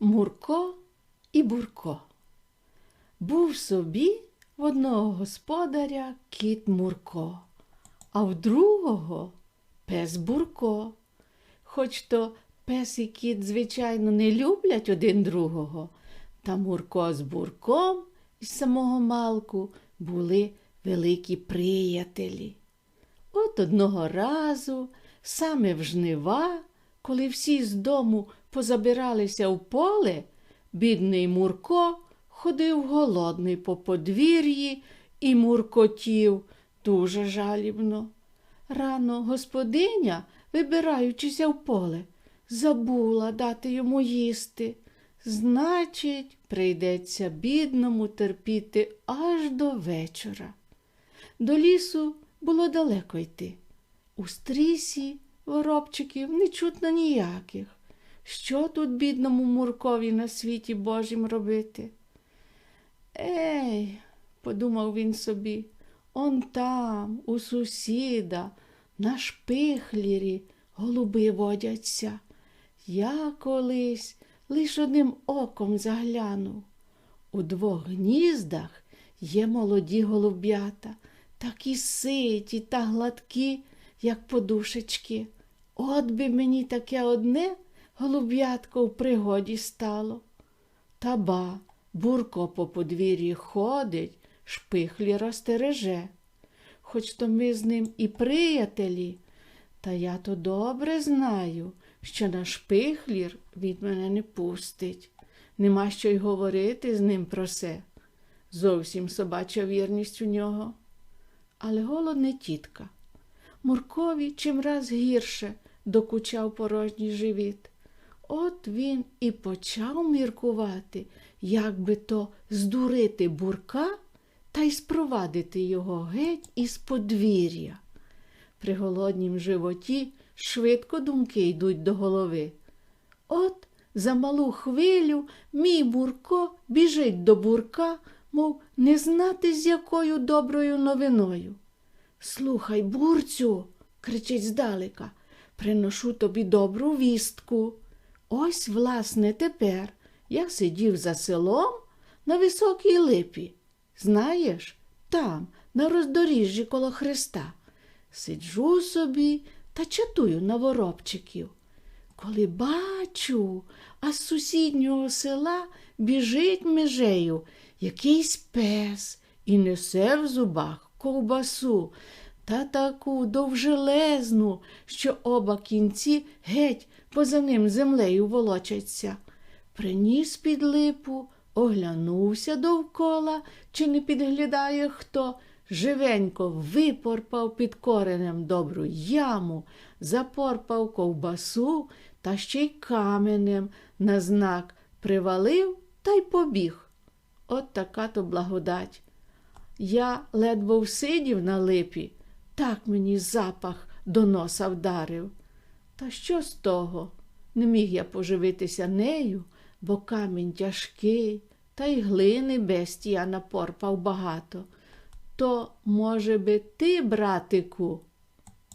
Мурко і Бурко. Був собі в одного господаря кіт Мурко, а в другого пес Бурко. Хоч то пес і кіт, звичайно, не люблять один другого, та Мурко з Бурком із самого малку були великі приятелі. От одного разу, саме в жнива, коли всі з дому позабиралися в поле, бідний Мурко ходив голодний по подвір'ї і муркотів дуже жалібно. Рано господиня, вибираючися в поле, забула дати йому їсти. Значить, прийдеться бідному терпіти аж до вечора. До лісу було далеко йти. У стрісі воробчиків не чутно ніяких. Що тут бідному Муркові на світі Божім робити? Ей, подумав він собі, он там, у сусіда, на шпихлірі голуби водяться. Я колись лиш одним оком заглянув. У двох гніздах є молоді голуб'ята, такі ситі та гладкі, як подушечки. От би мені таке одне голуб'ятко в пригоді стало. Та ба, бурко по подвір'ї ходить, шпихлі розтереже. Хоч то ми з ним і приятелі, та я то добре знаю, що на шпихлір від мене не пустить. Нема що й говорити з ним про се. Зовсім собача вірність у нього. Але голод не тітка. Муркові чимраз гірше докучав порожній живіт. От він і почав міркувати, як би то здурити бурка та й спровадити його геть із подвір'я. При голоднім животі швидко думки йдуть до голови. От за малу хвилю мій бурко біжить до бурка, мов не знати з якою доброю новиною. Слухай, бурцю, кричить здалека, приношу тобі добру вістку. Ось, власне, тепер я сидів за селом на високій липі. Знаєш, там, на роздоріжжі коло Христа. Сиджу собі та чатую на воробчиків. Коли бачу, а з сусіднього села біжить межею якийсь пес і несе в зубах ковбасу та таку довжелезну, що оба кінці геть поза ним землею волочаться. Приніс під липу, оглянувся довкола, чи не підглядає хто, живенько випорпав під коренем добру яму, запорпав ковбасу та ще й каменем на знак привалив та й побіг. От така то благодать. Я ледве всидів на липі, так мені запах до носа вдарив. Та що з того? Не міг я поживитися нею, бо камінь тяжкий, та й глини бестія напорпав багато. То, може би, ти, братику,